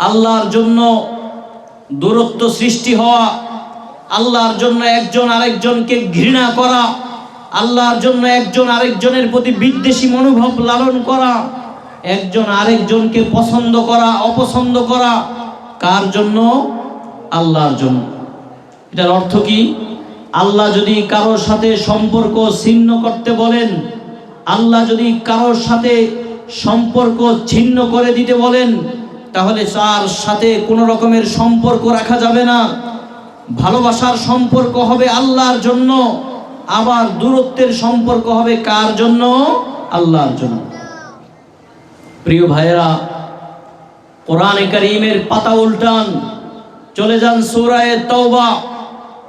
আল্লাহর জন্য দূরত্ব সৃষ্টি হওয়া, আল্লাহর জন্য একজন আরেকজনকে ঘৃণা করা, আল্লাহর জন্য একজন আরেকজনের প্রতি বিদ্বেষী মনোভাব লালন করা, একজন আরেকজনকে পছন্দ করা, অপছন্দ করা, কার জন্য? আল্লাহর জন্য। এটার অর্থ কি? আল্লাহ যদি কারোর সাথে সম্পর্ক ছিন্ন করতে বলেন, আল্লাহ যদি কারোর সাথে সম্পর্ক ছিন্ন করে দিতে বলেন, তাহলে তার সাথে কোনো রকমের সম্পর্ক রাখা যাবে না। ভালোবাসার সম্পর্ক হবে আল্লাহর জন্য, আবার দূরত্বের সম্পর্ক হবে কার জন্য? আল্লাহর জন্য। প্রিয় ভাইয়েরা, কোরআনে কারীমের পাতা উল্টান, চলে যান সূরায়ে তওবা।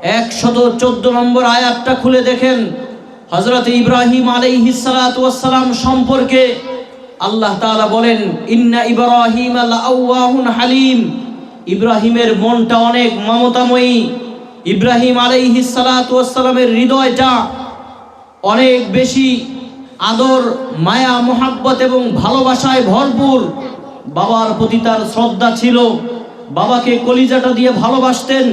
একশত চোদ্দ নম্বর আয়াতটা খুলে দেখেন। হজরত ইব্রাহিম আলাইহিস সালাতু ওয়াস সালাম সম্পর্কে আল্লাহ তাআলা বলেন, ইন্না ইব্রাহিম লাআওয়াহুন হালিম। ইব্রাহিমের মনটা অনেক মমতাময়ী। ইব্রাহিম আলাইহিস সালাতু হৃদয়টা অনেক বেশি আদর, মায়া, মোহাব্বত এবং ভালোবাসায় ভরপুর। বাবার প্রতি তার শ্রদ্ধা ছিল। বাবাকে কলিজাটা দিয়ে ভালোবাসতেন।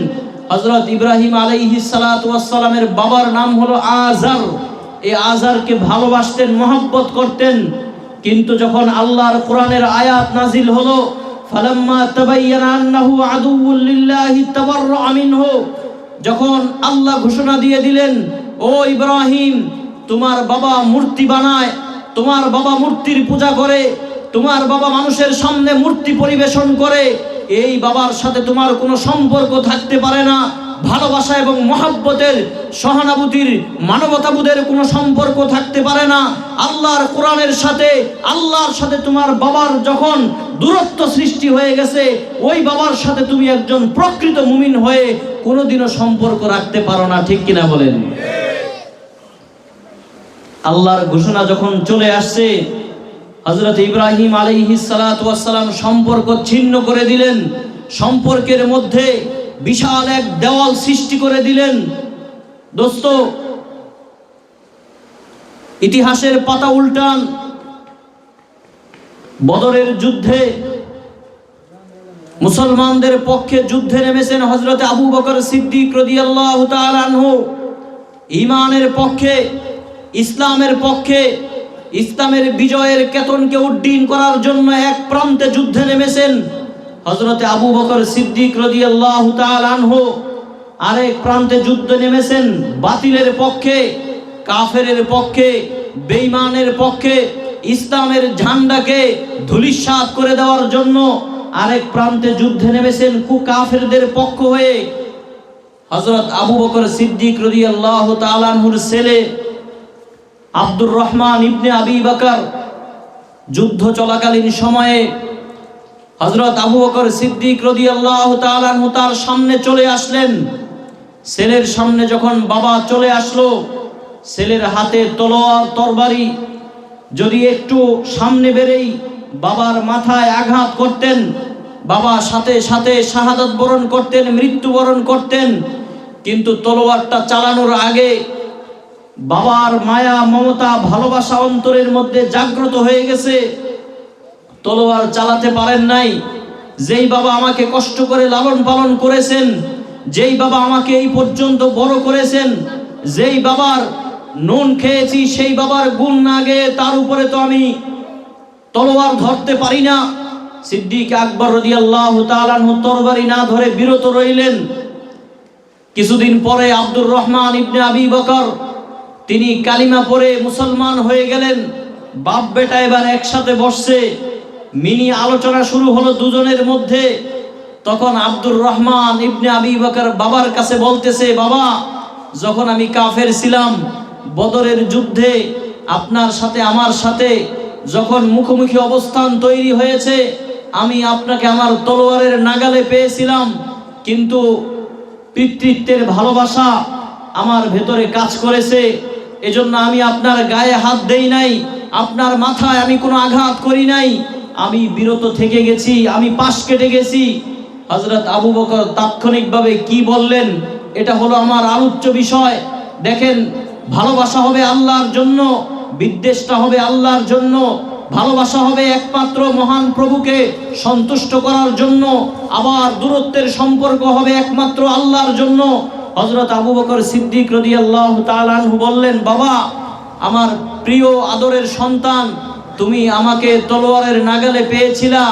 হজরত ইব্রাহিম আলাইহি সালামের বাবার নাম হলো আজার এই আজারকে ভালোবাসতেন, মোহাব্বত করতেন। কিন্তু যখন আল্লাহর কোরআনের আয়াত নাজিল হলো, ফালাম্মা তাবায়্যানা আন্নাহু আদুউল লিল্লাহি তাবাররাআ মিনহু, যখন আল্লাহ ঘোষণা দিয়ে দিলেন, ও ইব্রাহিম, তোমার বাবা মূর্তি বানায়, তোমার বাবা মূর্তির পূজা করে, তোমার বাবা মানুষের সামনে মূর্তি পরিবেশন করে, এই বাবার সাথে তোমার কোনো সম্পর্ক থাকতে পারে না। ভালোবাসা এবং মহাব্বতের সহানুভূতির মানবতাবোধের কোনো সম্পর্ক থাকতে পারে না। আল্লাহর কোরআনের সাথে, আল্লাহর সাথে তোমার বাবার যখন দূরত্ব সৃষ্টি হয়ে গেছে, ওই বাবার সাথে তুমি একজন প্রকৃত মুমিন হয়ে কোনোদিনও সম্পর্ক রাখতে পারো না, ঠিক কিনা বলেন? আল্লাহর ঘোষণা যখন চলে আসছে হজরত ইব্রাহিম আলাইহিস সালাম সম্পর্ক ছিন্ন করে দিলেন। সম্পর্কের মধ্যে বিশাল এক দেওয়াল সৃষ্টি করে দিলেন। দোস্ত, ইতিহাসের পাতা উল্টান। বদরের যুদ্ধে মুসলমানদের পক্ষে যুদ্ধে নেমেছেন হজরত আবু বকর সিদ্দিক ইমানের পক্ষে, ইসলামের পক্ষে, ইসলামের বিজয়ের কেতনকে উড্ডীন করার জন্য এক প্রান্তে যুদ্ধে নেমেছেন। হজরতে আবু বকর সিদ্দিক রাদিয়াল্লাহু তাআলা আনহু আরেক প্রান্তে যুদ্ধ নেমেছেন, বাতিলের পক্ষে, কাফেরের পক্ষে, বেঈমানের পক্ষে, ইসলামের ঝান্ডাকে ধূলিসাৎ করে দেওয়ার জন্য আরেক প্রান্তে যুদ্ধে নেমেছেন কুকাফেরদের পক্ষ হয়ে। হজরত আবু বকর সিদ্দিক রাদিয়াল্লাহু তাআলা আনহুর ছেলে আব্দুর রহমান ইবনে আবি বকর যুদ্ধ চলাকালীন সময়ে হজরত আবু বকর সিদ্দিক রাদিয়াল্লাহু আল্লাহ আনহু তার সামনে চলে আসলেন। ছেলের সামনে যখন বাবা চলে আসলো, ছেলের হাতে তলোয়ার, তরবারি যদি একটু সামনে বেরেই বাবার মাথায় আঘাত করতেন, বাবা সাথে সাথে শাহাদাত বরণ করতেন, মৃত্যুবরণ করতেন, কিন্তু তলোয়ারটা চালানোর আগে বাবার মায়া, মমতা, ভালোবাসা অন্তরের মধ্যে জাগ্রত হয়ে গেছে। তলোয়ার চালাতে পারেন নাই। যেই বাবা আমাকে কষ্ট করে লালন পালন করেছেন, যেই বাবা আমাকে এই পর্যন্ত বড় করেছেন, যেই বাবার নুন খেয়েছি, সেই বাবার গুণ না গেয়ে তার উপরে তো আমি তলোয়ার ধরতে পারি না। সিদ্দিক আকবর তাআলা আনহু তরবারি না ধরে বিরত রইলেন। কিছুদিন পরে আব্দুর রহমান ইবনে আবি বকর, তিনি কালিমা পরে মুসলমান হয়ে গেলেন। বাপ বেটা এবার একসাথে বসছে। মিনি আলোচনা শুরু হলো দুজনের মধ্যে। তখন আব্দুর রহমান ইবনে আবি বকর বাবার কাছে বলতেছে, বাবা, যখন আমি কাফের ছিলাম বদরের যুদ্ধে, আপনার সাথে, আমার সাথে যখন মুখোমুখি অবস্থান তৈরি হয়েছে, আমি আপনাকে আমার তলোয়ারের নাগালে পেয়েছিলাম। কিন্তু পিতৃত্বের ভালোবাসা আমার ভেতরে কাজ করেছে। এজন্য আমি আপনার গায়ে হাত দেই নাই, আপনার মাথায় আমি কোনো আঘাত করি নাই। আমি বিরত থেকে গেছি, আমি পাশ কেটে গেছি। হজরত আবু বকর তাৎক্ষণিকভাবে কি বললেন, এটা হলো আমার আলোচ্য বিষয়। দেখেন, ভালোবাসা হবে আল্লাহর জন্য, বিদ্বেষটা হবে আল্লাহর জন্য। ভালোবাসা হবে একমাত্র মহান প্রভুকে সন্তুষ্ট করার জন্য। আবার দূরত্বের সম্পর্ক হবে একমাত্র আল্লাহর জন্য। হজরত আবু বকর সিদ্দিক রদি আল্লাহ বললেন, বাবা, আমার প্রিয় আদরের সন্তান তুমি আমাকে তলোয়ারের নাগালে পেয়েছিলা,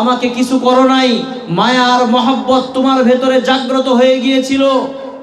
আমাকে কিছু করো নাই। মায়া আর মহাব্বত তোমার ভেতরে জাগ্রত হয়ে গিয়েছিল।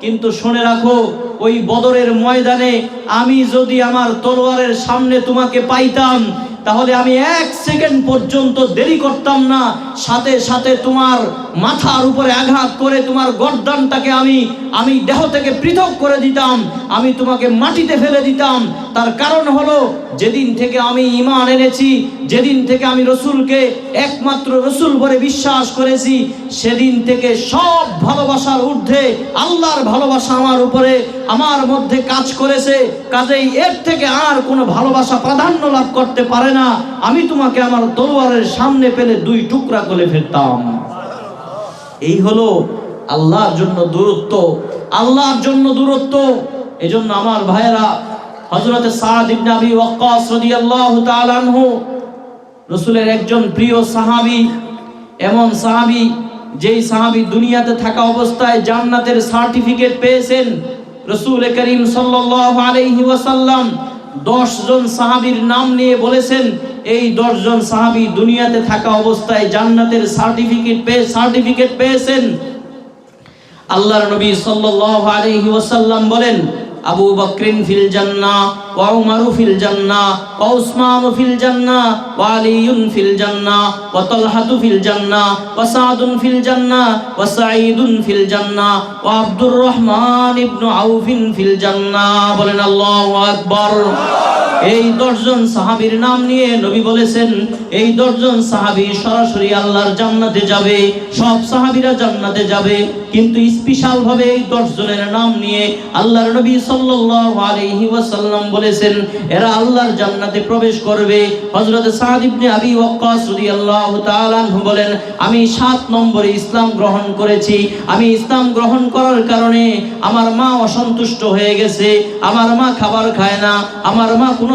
কিন্তু শুনে রাখো, ওই বদরের ময়দানে আমি যদি আমার তলোয়ারের সামনে তোমাকে পাইতাম, তাহলে আমি এক সেকেন্ড পর্যন্ত দেরি করতাম না। সাথে সাথে তোমার মাথার উপরে আঘাত করে তোমার গর্দানটাকে আমি আমি দেহ থেকে পৃথক করে দিতাম। আমি তোমাকে মাটিতে ফেলে দিতাম। তার কারণ হলো, যেদিন থেকে আমি ইমান এনেছি, যেদিন থেকে আমি রসুলকে একমাত্র রসুল বলে বিশ্বাস করেছি, সেদিন থেকে সব ভালোবাসার ঊর্ধ্বে আল্লাহর ভালোবাসা আমার উপরে, আমার মধ্যে কাজ করেছে, কাজেই এর থেকে আর কোনো ভালোবাসা প্রাধান্য লাভ করতে পারে না। আমি তোমাকে আমার তলোয়ারের সামনে পেলে দুই টুকরা করে ফেলতাম। এই হলো আল্লাহর জন্য দূরত্ব। আল্লাহর জন্য দূরত্ব। এজন্য আমার ভাইয়েরা হযরত সাদ ইবনে আবি ওয়াক্কাস রাদিয়াল্লাহু তাআলা আনহু, রসুলের একজন প্রিয় সাহাবী, এমন সাহাবী যেই সাহাবী দুনিয়াতে থাকা অবস্থায় জান্নাতের সার্টিফিকেট পেয়েছেন রসুল করিম আলাইহি ওয়াসাল্লাম। দশ জন সাহাবীর নাম নিয়ে বলেছেন, এই দশ জন সাহাবী দুনিয়াতে থাকা অবস্থায় জান্নাতের সার্টিফিকেট পেয়ে সার্টিফিকেট পেয়েছেন। আল্লাহর নবী সাল্লাল্লাহু আলাইহি ওয়াসাল্লাম বলেন আবু বকরিন ফিল জান্নাহ, ওয়া উমারু ফিল জান্নাহ, ওয়া উসমানু ফিল জান্নাহ, ওয়া আলিউন ফিল জান্নাহ, ওয়া তালহাতু ফিল জান্নাহ, ওয়া সাদুন ফিল জান্নাহ, ওয়া সাঈদুন ফিল জান্নাহ, ওয়া আব্দুর রহমান ইবনু আউফিন ফিল জান্নাহ। বলেন আল্লাহু আকবার। এই দশজন সাহাবীর নাম নিয়ে নবী বলেছেন, এই দশজন সাহাবী সরাসরি আল্লাহর জান্নাতে যাবে, সব সাহাবীরা জান্নাতে যাবে, কিন্তু স্পেশাল ভাবে এই দশজনের নাম নিয়ে আল্লাহর নবী সাল্লাল্লাহু আলাইহি ওয়াসাল্লাম বলেছেন, এরা আল্লাহর জান্নাতে প্রবেশ করবে। হযরত সাদ ইবনে আবি ওয়াক্কাস রাদিয়াল্লাহু তাআলা আনহু বলেন, আমি সাত নম্বরে ইসলাম গ্রহণ করেছি। আমি ইসলাম গ্রহণ করার কারণে আমার মা অসন্তুষ্ট হয়ে গেছে, আমার মা খাবার খায় না, আমার মা কোনো